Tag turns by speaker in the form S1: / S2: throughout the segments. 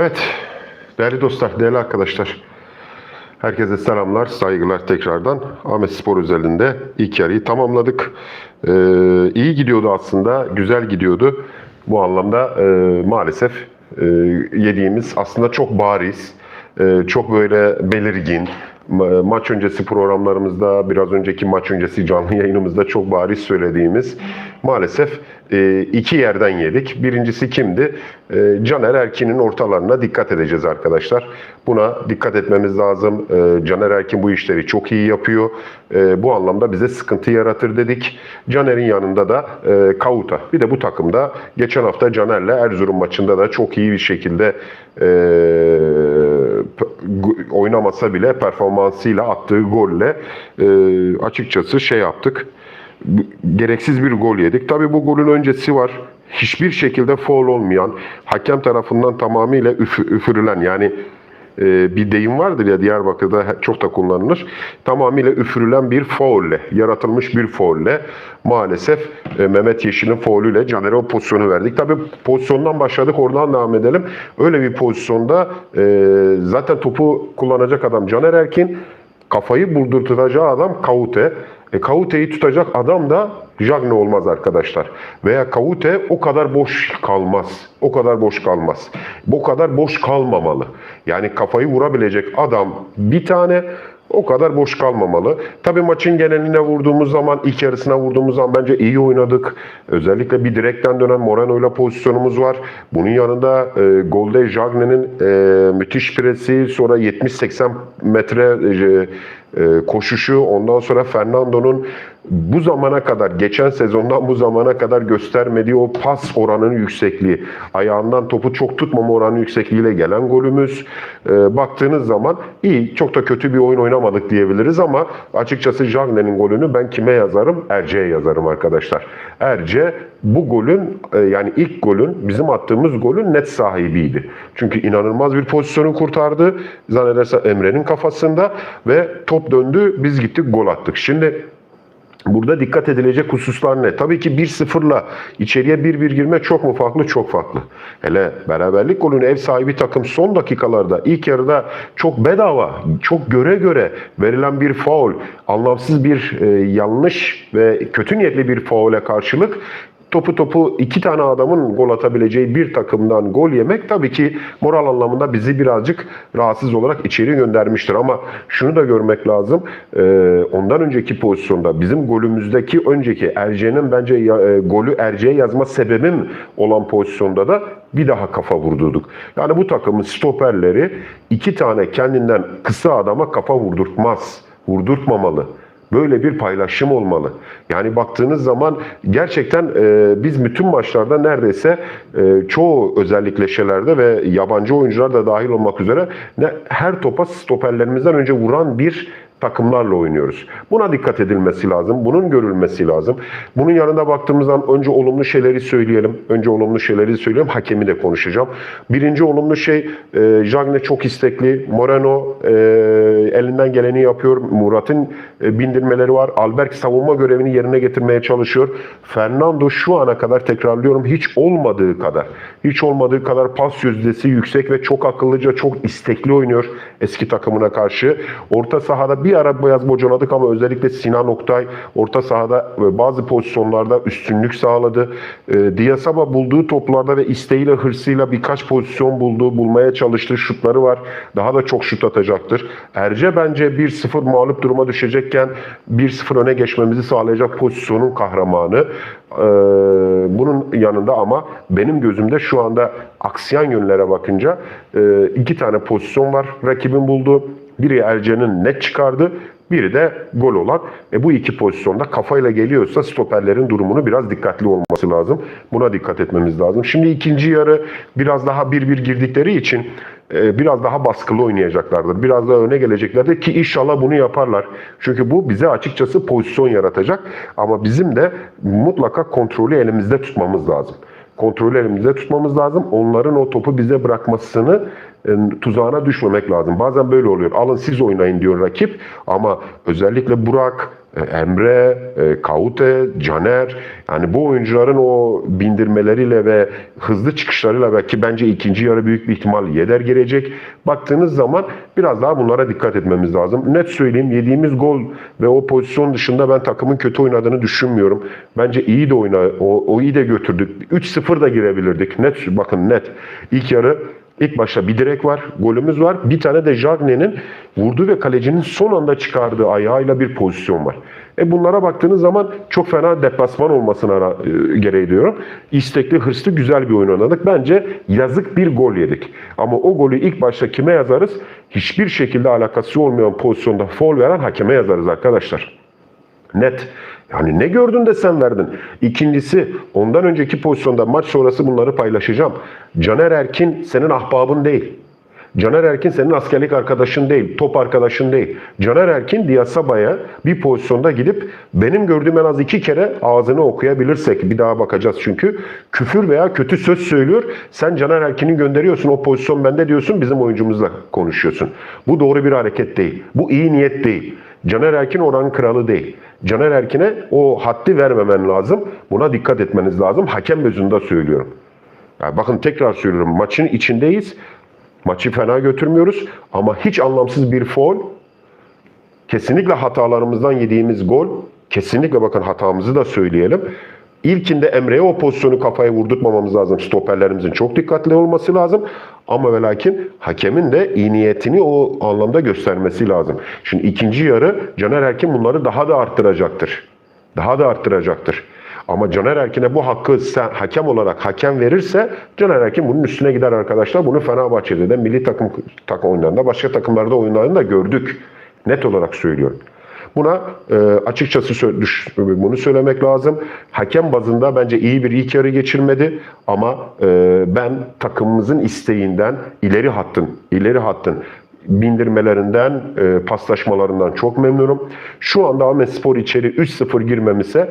S1: Evet, değerli dostlar, değerli arkadaşlar. Herkese selamlar, saygılar tekrardan. Ahmet Spor özelinde ilk yarıyı tamamladık. Ee, iyi gidiyordu aslında, güzel gidiyordu. Bu anlamda e, maalesef e, yediğimiz aslında çok bariz, e, çok böyle belirgin. Ma- Maç öncesi programlarımızda, biraz önceki maç öncesi canlı yayınımızda çok bariz söylediğimiz maalesef e, iki yerden yedik. Birincisi kimdi? E, Caner Erkin'in ortalarına dikkat edeceğiz arkadaşlar. Buna dikkat etmemiz lazım. E, Caner Erkin bu işleri çok iyi yapıyor. E, bu anlamda bize sıkıntı yaratır dedik. Caner'in yanında da e, Kauta. Bir de bu takımda geçen hafta Caner'le Erzurum maçında da çok iyi bir şekilde e, oynamasa bile performansıyla attığı golle e, açıkçası şey yaptık gereksiz bir gol yedik. Tabii bu golün öncesi var. Hiçbir şekilde foul olmayan, hakem tarafından tamamıyla üfü- üfürülen yani e, bir deyim vardır ya Diyarbakır'da çok da kullanılır. Tamamıyla üfürülen bir faulle, yaratılmış bir faulle maalesef e, Mehmet Yeşil'in faulüyle Caner'e o pozisyonu verdik. Tabii pozisyondan başladık oradan devam edelim. Öyle bir pozisyonda e, zaten topu kullanacak adam Caner Erkin, kafayı vurdurtacağı adam Kaute. E, Kaute'yi tutacak adam da Jagne olmaz arkadaşlar. Veya Kaute o kadar boş kalmaz. O kadar boş kalmaz. Bu kadar boş kalmamalı. Yani kafayı vurabilecek adam bir tane o kadar boş kalmamalı. Tabii maçın geneline vurduğumuz zaman, ilk yarısına vurduğumuz zaman bence iyi oynadık. Özellikle bir direkten dönen Moreno ile pozisyonumuz var. Bunun yanında e, golde Jagne'nin e, müthiş presi, sonra 70-80 metre e, koşuşu, ondan sonra Fernando'nun bu zamana kadar, geçen sezondan bu zamana kadar göstermediği o pas oranının yüksekliği, ayağından topu çok tutmama oranı yüksekliğiyle gelen golümüz. E, baktığınız zaman iyi, çok da kötü bir oyun oynamadık diyebiliriz ama açıkçası Jagne'nin golünü ben kime yazarım? Erce'ye yazarım arkadaşlar. Erce bu golün e, yani ilk golün bizim attığımız golün net sahibiydi. Çünkü inanılmaz bir pozisyonu kurtardı. Zannedersem Emre'nin kafasında ve top döndü biz gittik gol attık. Şimdi Burada dikkat edilecek hususlar ne? Tabii ki 1-0'la içeriye 1-1 girme çok mu farklı? Çok farklı. Hele beraberlik golünü ev sahibi takım son dakikalarda ilk yarıda çok bedava, çok göre göre verilen bir faul, anlamsız bir e, yanlış ve kötü niyetli bir faule karşılık topu topu iki tane adamın gol atabileceği bir takımdan gol yemek tabii ki moral anlamında bizi birazcık rahatsız olarak içeri göndermiştir. Ama şunu da görmek lazım. e, ondan önceki pozisyonda bizim golümüzdeki önceki Erce'nin bence e, golü Erce'ye yazma sebebim olan pozisyonda da bir daha kafa vurdurduk. Yani bu takımın stoperleri iki tane kendinden kısa adama kafa vurdurtmaz. Vurdurtmamalı. Böyle bir paylaşım olmalı. Yani baktığınız zaman gerçekten e, biz bütün maçlarda neredeyse e, çoğu özellikle şeylerde ve yabancı oyuncular da dahil olmak üzere ne, her topa stoperlerimizden önce vuran bir takımlarla oynuyoruz. Buna dikkat edilmesi lazım. Bunun görülmesi lazım. Bunun yanında baktığımızdan önce olumlu şeyleri söyleyelim. Önce olumlu şeyleri söyleyelim. Hakemi de konuşacağım. Birinci olumlu şey e, Jagne çok istekli. Moreno e, elinden geleni yapıyor. Murat'ın e, bindirmeleri var. Alberk savunma görevini yerine getirmeye çalışıyor. Fernando şu ana kadar tekrarlıyorum hiç olmadığı kadar hiç olmadığı kadar pas yüzdesi yüksek ve çok akıllıca, çok istekli oynuyor eski takımına karşı. Orta sahada bir ara biraz bocaladık ama özellikle Sinan Oktay orta sahada ve bazı pozisyonlarda üstünlük sağladı. E, Diyasaba bulduğu toplarda ve isteğiyle, hırsıyla birkaç pozisyon buldu, bulmaya çalıştı. Şutları var. Daha da çok şut atacaktır. Erce bence 1-0 mağlup duruma düşecekken 1-0 öne geçmemizi sağlayacak pozisyonun kahramanı. Ee, bunun yanında ama benim gözümde şu anda aksiyon yönlere bakınca e, iki tane pozisyon var rakibin bulduğu. Biri Erce'nin net çıkardı, biri de gol olan. E, bu iki pozisyonda kafayla geliyorsa stoperlerin durumunu biraz dikkatli olması lazım. Buna dikkat etmemiz lazım. Şimdi ikinci yarı biraz daha bir bir girdikleri için e, biraz daha baskılı oynayacaklardır. Biraz daha öne geleceklerdir ki inşallah bunu yaparlar. Çünkü bu bize açıkçası pozisyon yaratacak. Ama bizim de mutlaka kontrolü elimizde tutmamız lazım. Kontrolü elimizde tutmamız lazım. Onların o topu bize bırakmasını tuzağına düşmemek lazım. Bazen böyle oluyor. Alın siz oynayın diyor rakip ama özellikle Burak, e, Emre, e, Kaute, Caner yani bu oyuncuların o bindirmeleriyle ve hızlı çıkışlarıyla belki bence ikinci yarı büyük bir ihtimal Yeder girecek. Baktığınız zaman biraz daha bunlara dikkat etmemiz lazım. Net söyleyeyim yediğimiz gol ve o pozisyon dışında ben takımın kötü oynadığını düşünmüyorum. Bence iyi de oyna, o, o iyi de götürdük. 3-0 da girebilirdik. Net bakın net. İlk yarı İlk başta bir direk var, golümüz var. Bir tane de Jagne'nin vurduğu ve kalecinin son anda çıkardığı ayağıyla bir pozisyon var. E bunlara baktığınız zaman çok fena deplasman olmasına e, gereği diyorum. İstekli, hırslı, güzel bir oyun oynadık. Bence yazık bir gol yedik. Ama o golü ilk başta kime yazarız? Hiçbir şekilde alakası olmayan pozisyonda foul veren hakeme yazarız arkadaşlar. Net. Yani ne gördün de sen verdin. İkincisi ondan önceki pozisyonda maç sonrası bunları paylaşacağım. Caner Erkin senin ahbabın değil. Caner Erkin senin askerlik arkadaşın değil, top arkadaşın değil. Caner Erkin Diyasaba'ya bir pozisyonda gidip benim gördüğüm en az iki kere ağzını okuyabilirsek bir daha bakacağız çünkü küfür veya kötü söz söylüyor. Sen Caner Erkin'i gönderiyorsun o pozisyon bende diyorsun bizim oyuncumuzla konuşuyorsun. Bu doğru bir hareket değil. Bu iyi niyet değil. Caner Erkin oranın kralı değil. Caner Erkin'e o haddi vermemen lazım. Buna dikkat etmeniz lazım. Hakem gözünde söylüyorum. Yani bakın tekrar söylüyorum. Maçın içindeyiz. Maçı fena götürmüyoruz. Ama hiç anlamsız bir foul. Kesinlikle hatalarımızdan yediğimiz gol. Kesinlikle bakın hatamızı da söyleyelim. İlkinde Emre'ye o pozisyonu kafaya vurdurtmamamız lazım. Stoperlerimizin çok dikkatli olması lazım. Ama ve lakin hakemin de iyi niyetini o anlamda göstermesi lazım. Şimdi ikinci yarı Caner Erkin bunları daha da arttıracaktır. Daha da arttıracaktır. Ama Caner Erkin'e bu hakkı sen hakem olarak hakem verirse Caner Erkin bunun üstüne gider arkadaşlar. Bunu Fenerbahçe'de de milli takım takım oyunlarında başka takımlarda oyunlarında gördük. Net olarak söylüyorum. Buna e, açıkçası düş- bunu söylemek lazım. Hakem bazında bence iyi bir ilk yarı geçirmedi ama e, ben takımımızın isteğinden ileri hattın, ileri hattın bindirmelerinden, e, paslaşmalarından çok memnunum. Şu anda Ahmet Spor içeri 3-0 girmemize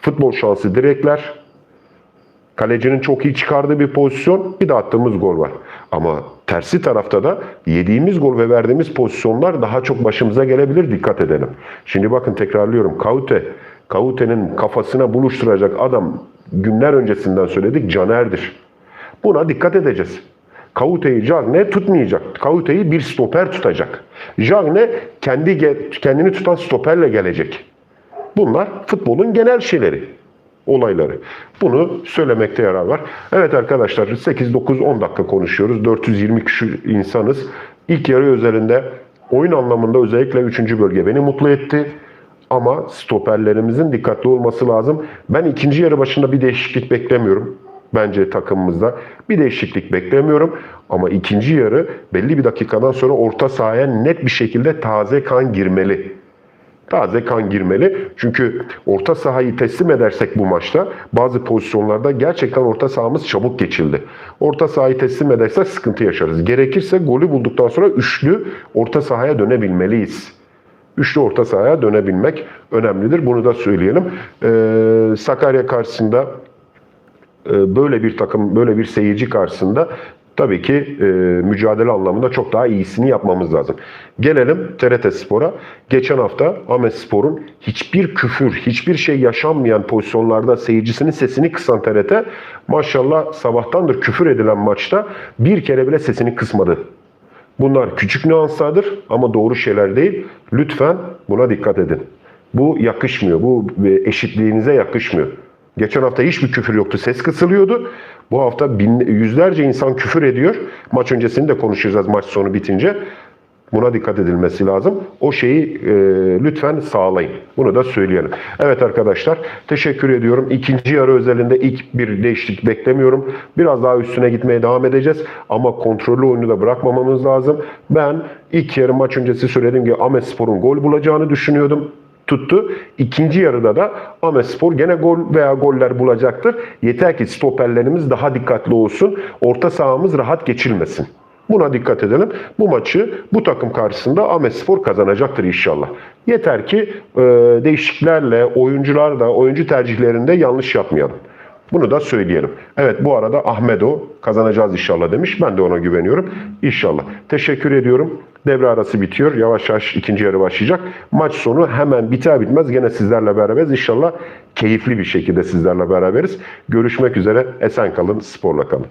S1: futbol şansı direkler, Kalecinin çok iyi çıkardığı bir pozisyon, bir de attığımız gol var. Ama tersi tarafta da yediğimiz gol ve verdiğimiz pozisyonlar daha çok başımıza gelebilir. Dikkat edelim. Şimdi bakın tekrarlıyorum. Kaute, Kaute'nin kafasına buluşturacak adam günler öncesinden söyledik Caner'dir. Buna dikkat edeceğiz. Kaute'yi Jagne tutmayacak. Kaute'yi bir stoper tutacak. Jagne kendi kendini tutan stoperle gelecek. Bunlar futbolun genel şeyleri olayları. Bunu söylemekte yarar var. Evet arkadaşlar 8, 9, 10 dakika konuşuyoruz. 420 kişi insanız. İlk yarı özelinde oyun anlamında özellikle 3. bölge beni mutlu etti. Ama stoperlerimizin dikkatli olması lazım. Ben ikinci yarı başında bir değişiklik beklemiyorum. Bence takımımızda bir değişiklik beklemiyorum. Ama ikinci yarı belli bir dakikadan sonra orta sahaya net bir şekilde taze kan girmeli taze kan girmeli. Çünkü orta sahayı teslim edersek bu maçta bazı pozisyonlarda gerçekten orta sahamız çabuk geçildi. Orta sahayı teslim edersek sıkıntı yaşarız. Gerekirse golü bulduktan sonra üçlü orta sahaya dönebilmeliyiz. Üçlü orta sahaya dönebilmek önemlidir. Bunu da söyleyelim. Ee, Sakarya karşısında e, böyle bir takım, böyle bir seyirci karşısında tabii ki e, mücadele anlamında çok daha iyisini yapmamız lazım. Gelelim TRT Spor'a. Geçen hafta Ahmet Spor'un hiçbir küfür, hiçbir şey yaşanmayan pozisyonlarda seyircisinin sesini kısan TRT maşallah sabahtandır küfür edilen maçta bir kere bile sesini kısmadı. Bunlar küçük nüanslardır ama doğru şeyler değil. Lütfen buna dikkat edin. Bu yakışmıyor. Bu eşitliğinize yakışmıyor. Geçen hafta hiçbir küfür yoktu. Ses kısılıyordu. Bu hafta bin, yüzlerce insan küfür ediyor. Maç öncesini de konuşacağız maç sonu bitince. Buna dikkat edilmesi lazım. O şeyi e, lütfen sağlayın. Bunu da söyleyelim. Evet arkadaşlar teşekkür ediyorum. İkinci yarı özelinde ilk bir değişiklik beklemiyorum. Biraz daha üstüne gitmeye devam edeceğiz. Ama kontrollü oyunu da bırakmamamız lazım. Ben ilk yarı maç öncesi söyledim ki Ahmet Spor'un gol bulacağını düşünüyordum tuttu. İkinci yarıda da Ahmetspor gene gol veya goller bulacaktır. Yeter ki stoperlerimiz daha dikkatli olsun. Orta sahamız rahat geçilmesin. Buna dikkat edelim. Bu maçı bu takım karşısında Ahmetspor kazanacaktır inşallah. Yeter ki e, değişikliklerle, oyuncularla, oyuncu tercihlerinde yanlış yapmayalım. Bunu da söyleyelim. Evet bu arada Ahmedo kazanacağız inşallah demiş. Ben de ona güveniyorum. İnşallah. Teşekkür ediyorum. Devre arası bitiyor. Yavaş yavaş ikinci yarı başlayacak. Maç sonu hemen biter bitmez gene sizlerle beraberiz. İnşallah keyifli bir şekilde sizlerle beraberiz. Görüşmek üzere. Esen kalın, sporla kalın.